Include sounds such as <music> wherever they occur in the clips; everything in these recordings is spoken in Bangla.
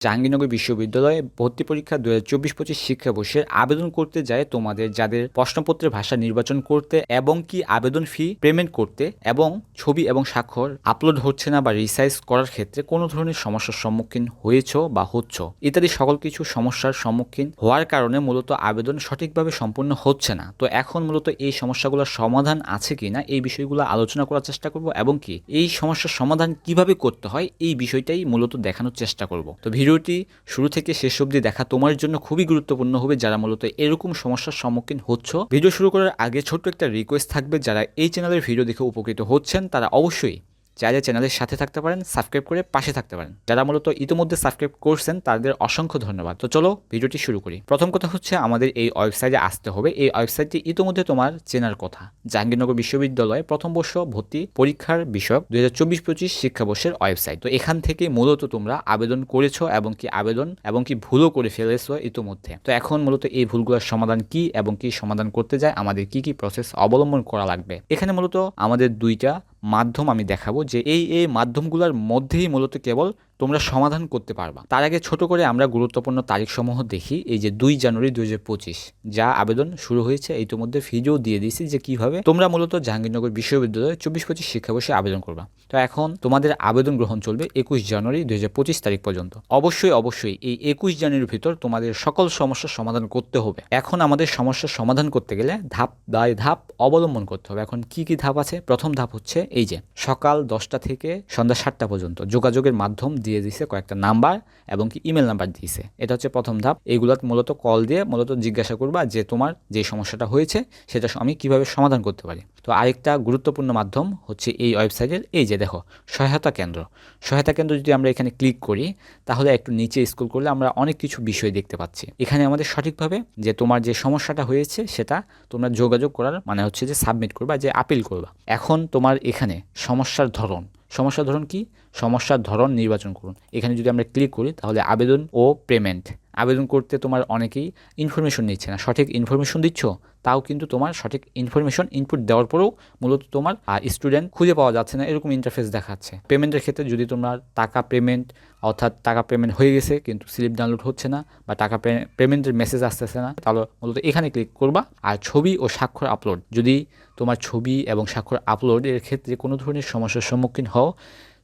জাহাঙ্গীরনগর বিশ্ববিদ্যালয়ে ভর্তি পরীক্ষা দু হাজার চব্বিশ পঁচিশ শিক্ষাবর্ষের আবেদন করতে যায় তোমাদের যাদের প্রশ্নপত্রের ভাষা নির্বাচন করতে এবং কি আবেদন ফি পেমেন্ট করতে এবং ছবি এবং স্বাক্ষর আপলোড হচ্ছে না বা রিসাইজ করার ক্ষেত্রে কোনো ধরনের সমস্যার সম্মুখীন হয়েছ বা হচ্ছ? ইত্যাদি সকল কিছু সমস্যার সম্মুখীন হওয়ার কারণে মূলত আবেদন সঠিকভাবে সম্পূর্ণ হচ্ছে না। তো এখন মূলত এই সমস্যাগুলোর সমাধান আছে কি না এই বিষয়গুলো আলোচনা করার চেষ্টা করব এবং কি এই সমস্যার সমাধান কীভাবে করতে হয় এই বিষয়টাই মূলত দেখানোর চেষ্টা করব। তো ভিডিওটি শুরু থেকে শেষ অবধি দেখা তোমার জন্য খুবই গুরুত্বপূর্ণ হবে যারা মূলত এরকম সমস্যার সম্মুখীন হচ্ছ। ভিডিও শুরু করার আগে ছোট্ট একটা রিকোয়েস্ট থাকবে, যারা এই চ্যানেলের ভিডিও দেখে উপকৃত হচ্ছেন, তারা অবশ্যই চাইলে চ্যানেলের সাথে থাকতে পারেন সাবস্ক্রাইব করে পাশে থাকতে পারেন। যারা মূলত ইতিমধ্যে সাবস্ক্রাইব করছেন, তাদের অসংখ্য ধন্যবাদ। তো চলো ভিডিওটি শুরু করি। প্রথম কথা হচ্ছে আমাদের এই ওয়েবসাইটে আসতে হবে। এই ওয়েবসাইটটি ইতিমধ্যে তোমার চেনার কথা। জাহাঙ্গীরনগর বিশ্ববিদ্যালয়ে প্রথম বর্ষ ভর্তি পরীক্ষার বিষয়ক দুই হাজার চব্বিশ পঁচিশ শিক্ষাবর্ষের ওয়েবসাইট তো এখান থেকে মূলত তোমরা আবেদন করেছ এবং কি আবেদন এবং কি ভুলও করে ফেলেছো ইতিমধ্যে। তো এখন মূলত এই ভুলগুলোর সমাধান কি এবং কি সমাধান করতে যায়, আমাদের কি কি প্রসেস অবলম্বন করা লাগবে? এখানে মূলত আমাদের দুইটা মাধ্যম আমি দেখাবো যে এই এই মাধ্যমগুলোর মধ্যেই মূলত কেবল তোমরা সমাধান করতে পারবা। তার আগে ছোট করে আমরা গুরুত্বপূর্ণ তারিখসমূহ দেখি। এই যে দুই জানুয়ারি দুই হাজার পঁচিশ, যা আবেদন শুরু হয়েছে ইতিমধ্যে ফিজও দিয়ে দিয়েছি যে কীভাবে তোমরা মূলত জাহাঙ্গীরনগর বিশ্ববিদ্যালয়ে চব্বিশ পঁচিশ শিক্ষাবর্ষে আবেদন করবা। তো এখন তোমাদের আবেদন গ্রহণ চলবে একুশ জানুয়ারি দুই হাজার পঁচিশ তারিখ পর্যন্ত। অবশ্যই অবশ্যই এই একুশ জানুয়ারির ভিতর তোমাদের সকল সমস্যার সমাধান করতে হবে। এখন আমাদের সমস্যার সমাধান করতে গেলে ধাপ দায় ধাপ অবলম্বন করতে হবে। এখন কি কি ধাপ আছে? প্রথম ধাপ হচ্ছে এই যে সকাল দশটা থেকে সন্ধ্যা সাতটা পর্যন্ত যোগাযোগের মাধ্যম দিয়ে দিছে কয়েকটা নাম্বার এবং কি ইমেল নাম্বার দিয়েছে এটা হচ্ছে প্রথম ধাপ। এইগুলো মূলত কল দিয়ে মূলত জিজ্ঞাসা করবা যে তোমার যে সমস্যাটা হয়েছে, সেটা আমি কীভাবে সমাধান করতে পারি। তো আরেকটা গুরুত্বপূর্ণ মাধ্যম হচ্ছে এই ওয়েবসাইটের এই যে দেখো, সহায়তা কেন্দ্র। সহায়তা কেন্দ্র যদি আমরা এখানে ক্লিক করি, তাহলে একটু নিচে স্কুল করলে আমরা অনেক কিছু বিষয় দেখতে পাচ্ছি। এখানে আমাদের সঠিকভাবে যে তোমার যে সমস্যাটা হয়েছে, সেটা তোমরা যোগাযোগ করার মানে হচ্ছে যে সাবমিট করবা, যে আপিল করবা। এখন তোমার এখানে সমস্যার ধরন সমস্যার ধরন কি? সমস্যার ধরন নির্বাচন করুন। এখানে যদি আমরা ক্লিক করি, তাহলে আবেদন ও পেমেন্ট আবেদন করতে তোমার অনেকেই ইনফরমেশন নিচ্ছে না। সঠিক ইনফরমেশন দিচ্ছ, তাও কিন্তু তোমার সঠিক ইনফরমেশন ইনপুট দেওয়ার পরেও মূলত তোমার স্টুডেন্ট খুঁজে পাওয়া যাচ্ছে না, এরকম ইন্টারফেস দেখাচ্ছে। পেমেন্টের ক্ষেত্রে যদি তোমার টাকা পেমেন্ট অর্থাৎ টাকা পেমেন্ট হয়ে গেছে, কিন্তু স্লিপ ডাউনলোড হচ্ছে না বা টাকা পেমেন্টের মেসেজ আসতেছে না, তাহলে মূলত এখানে ক্লিক করবা। আর ছবি ও স্বাক্ষর আপলোড যদি তোমার ছবি এবং স্বাক্ষর আপলোড এর ক্ষেত্রে কোনো ধরনের সমস্যার সম্মুখীন হও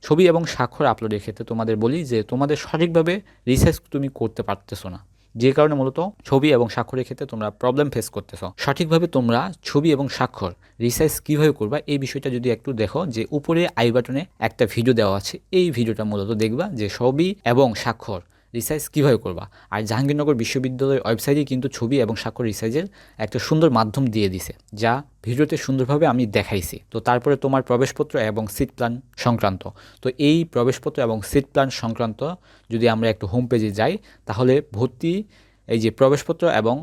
ছবি এবং স্বাক্ষর আপলোডের ক্ষেত্রে তোমাদের বলি যে তোমাদের সঠিকভাবে রিসার্চ তুমি করতে পারতেছো না। যে কারণে মূলত ছবি এবং স্বাক্ষরের ক্ষেত্রে তোমরা প্রবলেম ফেস করতেছো। সঠিকভাবে তোমরা ছবি এবং স্বাক্ষর রিসার্চ কীভাবে করবা এই বিষয়টা যদি একটু দেখো যে উপরে আই বাটনে একটা ভিডিও দেওয়া আছে। এই ভিডিওটা মূলত দেখবা যে ছবি এবং স্বাক্ষর রিসার্চ কীভাবে করবা? আর জাহাঙ্গীরনগর বিশ্ববিদ্যালয়ের ওয়েবসাইটে কিন্তু ছবি এবং স্বাক্ষর রিসাইজের একটা সুন্দর মাধ্যম দিয়ে দিছে, যা ভিডিওতে সুন্দরভাবে আমি দেখাইছি। তো তারপরে তোমার প্রবেশপত্র এবং সিট প্ল্যান সংক্রান্ত। তো এই প্রবেশপত্র এবং সিট প্ল্যান সংক্রান্ত যদি আমরা একটু হোম পেজে যাই, তাহলে ভর্তি এই যে প্রবেশপত্র এবং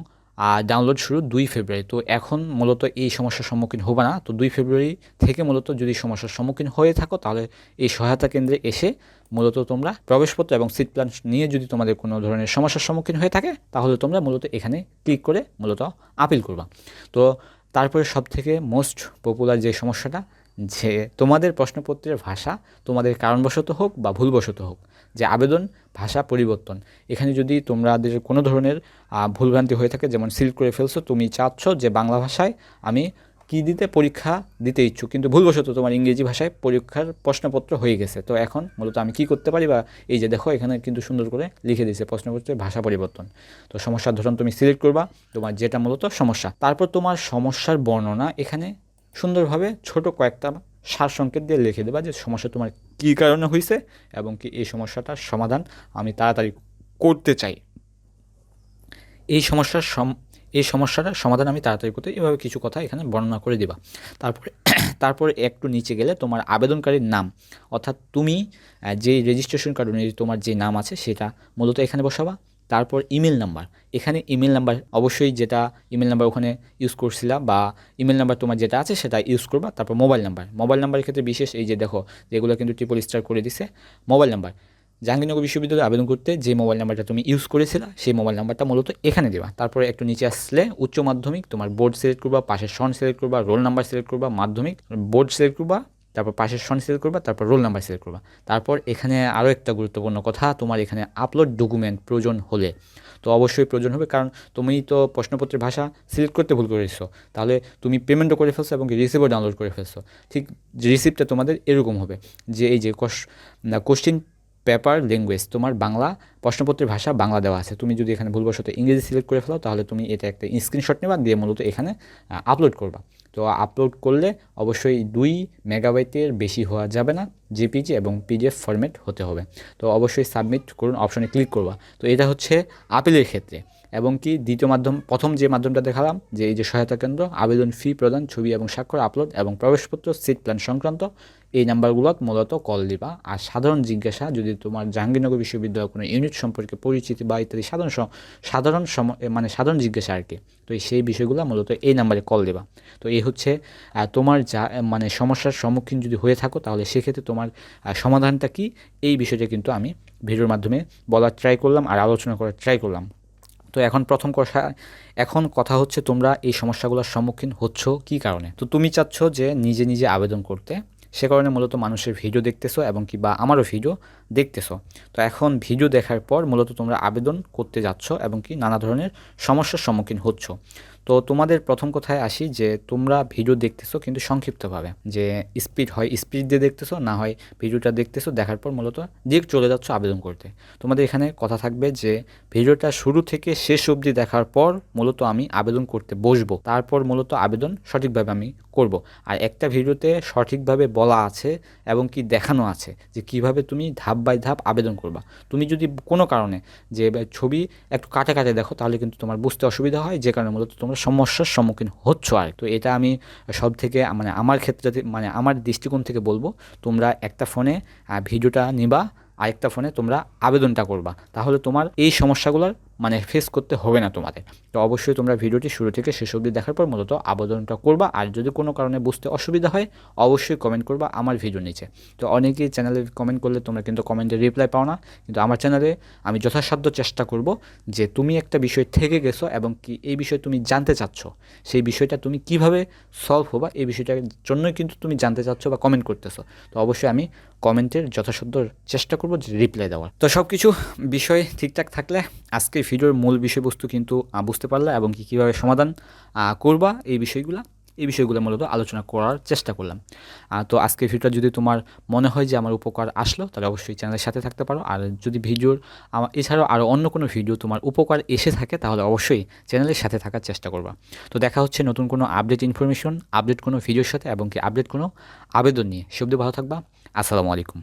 ডাউনলোড শুরু দুই ফেব্রুয়ারি তো এখন মূলত এই সমস্যার সম্মুখীন হবে না। তো দুই ফেব্রুয়ারি থেকে মূলত যদি সমস্যার সম্মুখীন হয়ে থাকো, তাহলে এই সহায়তা কেন্দ্রে এসে মূলত তোমরা প্রবেশপত্র এবং সিট প্ল্যান নিয়ে যদি তোমাদের কোনো ধরনের সমস্যার সম্মুখীন হয়ে থাকে, তাহলে তোমরা মূলত এখানে ক্লিক করে মূলত আপিল করবা। তো তারপরে সব থেকে মোস্ট পপুলার যে সমস্যাটা, যে তোমাদের প্রশ্নপত্রের ভাষা তোমাদের কারণবশত হোক বা ভুলবশত হোক যে আবেদন, ভাষা পরিবর্তন। এখানে যদি তোমাদের কোনো ধরনের ভুলভ্রান্তি হয়ে থাকে, যেমন সিল করে ফেলছো, তুমি চাচ্ছ যে বাংলা ভাষায় আমি কি দিতে, পরীক্ষা দিতে ইচ্ছুক। কিন্তু ভুলবশত তোমার ইংরেজি ভাষায় পরীক্ষার প্রশ্নপত্র হয়ে গেছে। তো এখন মূলত আমি কি করতে পারি বা এই যে দেখো, এখানে কিন্তু সুন্দর করে লিখে দিয়েছে প্রশ্নপত্রের ভাষা পরিবর্তন। তো সমস্যার ধরন তুমি সিলেক্ট করবা, তোমার যেটা মূলত সমস্যা। তারপর তোমার সমস্যার বর্ণনা এখানে সুন্দরভাবে ছোট কয়েকটা সার সংকেত দিয়ে লিখে দেবা যে সমস্যা তোমার কী কারণে হয়েছে এবং কি এই সমস্যাটার সমাধান আমি তাড়াতাড়ি করতে চাই। এই সমস্যার সম, এই সমস্যাটার সমাধান আমি তাড়াতাড়ি করতে এভাবে কিছু কথা এখানে বর্ণনা করে দিবা। তারপরে <coughs> তারপরে একটু নিচে গেলে তোমার আবেদনকারীর নাম। অর্থাৎ তুমি যে রেজিস্ট্রেশন কার্ড অনুযায়ী তোমার যে নাম আছে সেটা মূলত এখানে বসাবা। তারপর ইমেল নাম্বার এখানে ইমেল নাম্বার অবশ্যই যেটা ইমেল নাম্বার ওখানে ইউজ করছিলা বা ইমেল নাম্বার তোমার যেটা আছে সেটা ইউজ করবা। তারপর মোবাইল নাম্বার মোবাইল নাম্বারের ক্ষেত্রে বিশেষ এই যে দেখো, যেগুলো কিন্তু ট্রিপল স্টার করে দিছে। মোবাইল নাম্বার জাহাঙ্গীরনগর বিশ্ববিদ্যালয়ে আবেদন করতে যে মোবাইল নাম্বারটা তুমি ইউজ করেছিলা, সেই মোবাইল নাম্বারটা মূলত এখানে দেবা তারপরে একটু নিচে আসলে উচ্চ মাধ্যমিক, তোমার বোর্ড সিলেক্ট করবা পাশের সন সিলেক্ট করবা রোল নাম্বার সিলেক্ট করবা, মাধ্যমিক বোর্ড সিলেক্ট করবা তারপর পাশের সন সিলেক্ট করবা, তারপর রোল নাম্বার সিলেক্ট করবা। তারপর এখানে আরও একটা গুরুত্বপূর্ণ কথা, তোমার এখানে আপলোড ডকুমেন্ট প্রয়োজন হলে। তো অবশ্যই প্রয়োজন হবে, কারণ তুমি তো প্রশ্নপত্রের ভাষা সিলেক্ট করতে ভুল করেছ তাহলে তুমি পেমেন্টও করে ফেলছো এবং রিসিভও ডাউনলোড করে ফেলছো। ঠিক রিসিপ্টটা তোমাদের এরকম হবে যে এই যে কোশ্চিন পেপার ল্যাঙ্গুয়েজ তোমার বাংলা, প্রশ্নপত্রের ভাষা বাংলা দেওয়া আছে। তুমি যদি এখানে ভুলবশত ইংরেজি সিলেক্ট করে ফেলো, তাহলে তুমি এটা একটা স্ক্রিনশট নেবা, দিয়ে মূলত এখানে আপলোড করবা। তো আপলোড করলে অবশ্যই দুই মেগাবাইটের বেশি হওয়া যাবে না জেপিজি এবং পিডিএফ ফরম্যাট হতে হবে। তো অবশ্যই সাবমিট করুন অপশনে ক্লিক করবা। তো এটা হচ্ছে আপিলের ক্ষেত্রে। এবং কি দ্বিতীয় মাধ্যম, প্রথম যে মাধ্যমটা দেখালাম, যে এই যে সহায়তা কেন্দ্র, আবেদন ফি প্রদান, ছবি এবং স্বাক্ষর আপলোড এবং প্রবেশপত্র সিট প্ল্যান সংক্রান্ত, এই নাম্বারগুলোত মূলত কল দিবা। আর সাধারণ জিজ্ঞাসা, যদি তোমার জাহাঙ্গীরনগর বিশ্ববিদ্যালয় কোনো ইউনিট সম্পর্কে পরিচিতি বা ইত্যাদি, সাধারণ সাধারণ মানে সাধারণ জিজ্ঞাসা আর কি, তো সেই বিষয়গুলো মূলত এই নাম্বারে কল দেবা। তো এই হচ্ছে তোমার যা মানে সমস্যার সম্মুখীন যদি হয়ে থাকো, তাহলে সেক্ষেত্রে তোমার সমাধানটা কি? এই বিষয়টা কিন্তু আমি ভিডিওর মাধ্যমে বলার ট্রাই করলাম আর আলোচনা করার ট্রাই করলাম। তো এখন প্রথম কথা, এখন কথা হচ্ছে তোমরা এই সমস্যাগুলোর সম্মুখীন হচ্ছ কি কারণে? তো তুমি চাচ্ছ যে নিজে নিজে আবেদন করতে, সে কারণে মূলত মানুষের ভিডিও দেখতেছো এবং কি বা আমারও ভিডিও দেখতেছো। তো এখন ভিডিও দেখার পর মূলত তোমরা আবেদন করতে যাচ্ছ এবং কি নানা ধরনের সমস্যার সম্মুখীন হচ্ছ। তো তোমাদের প্রথম কথায় আসি যে তোমরা ভিডিও দেখতেছো কিন্তু সংক্ষিপ্তভাবে, যে স্পিড হয় স্পিড দিয়ে দেখতেছো, না হয় ভিডিওটা দেখতেছো, দেখার পর মূলত ডিরেক্ট চলে যাচ্ছ আবেদন করতে। তোমাদের এখানে কথা থাকবে যে ভিডিওটা শুরু থেকে শেষ অবধি দেখার পর মূলত আমি আবেদন করতে বসবো। তারপর মূলত আবেদন সঠিকভাবে আমি করব। আর একটা ভিডিওতে সঠিকভাবে বলা আছে এবং কি দেখানো আছে, যে কীভাবে তুমি ধাপ বাই ধাপ আবেদন করবা। তুমি যদি কোনো কারণে যে ছবি একটু কাটে কাটে দেখো, তাহলে কিন্তু তোমার বুঝতে অসুবিধা হয়, যে কারণে মূলত তোমরা সমস্যার সম্মুখীন হচ্ছ আর তো এটা আমি সব থেকে মানে আমার ক্ষেত্রে মানে আমার দৃষ্টিকোণ থেকে বলব, তোমরা একটা ফোনে ভিডিওটা নিবা, আরেকটা ফোনে তোমরা আবেদনটা করবা। তাহলে তোমার এই সমস্যাগুলোর মানে ফেস করতে হবে না তোমাদের। তো অবশ্যই তোমরা ভিডিওটি শুরু থেকে শেষ অবধি দেখার পর মূলত আবেদনটা করবা। আর যদি কোনো কারণে বুঝতে অসুবিধা হয়, অবশ্যই কমেন্ট করবা আমার ভিডিও নিচে। তো অনেকেই চ্যানেলে কমেন্ট করলে তোমরা কিন্তু কমেন্টে রিপ্লাই পাও না। কিন্তু আমার চ্যানেলে আমি যথাসাধ্য চেষ্টা করব যে তুমি একটা বিষয় থেকে গেছো এবং কি এই বিষয়ে তুমি জানতে চাচ্ছ, সেই বিষয়টা তুমি কীভাবে সলভ হবা, এই বিষয়টার জন্যই কিন্তু তুমি জানতে চাচ্ছ বা কমেন্ট করতেছো। তো অবশ্যই আমি কমেন্টের যথাসাধ্য চেষ্টা করব রিপ্লাই দেওয়ার। তো সব কিছু বিষয় ঠিকঠাক থাকলে আজকে ভিডিওর মূল বিষয়বস্তু কিন্তু বুঝতে পারলে এবং কি কীভাবে সমাধান করবা এই বিষয়গুলো এই বিষয়গুলো মূলত আলোচনা করার চেষ্টা করলাম। তো আজকের ভিডিওটা যদি তোমার মনে হয় যে আমার উপকার আসলো, তাহলে অবশ্যই চ্যানেলের সাথে থাকতে পারো। আর যদি ভিডিওর আমার এছাড়াও আরও অন্য কোনো ভিডিও তোমার উপকার এসে থাকে, তাহলে অবশ্যই চ্যানেলের সাথে থাকার চেষ্টা করবা। তো দেখা হচ্ছে নতুন কোনো আপডেট ইনফরমেশন আপডেট কোনো ভিডিওর সাথে এবং কি আপডেট কোনো আবেদন নিয়ে। সবদি ভালো থাকবা। আসসালামু আলাইকুম।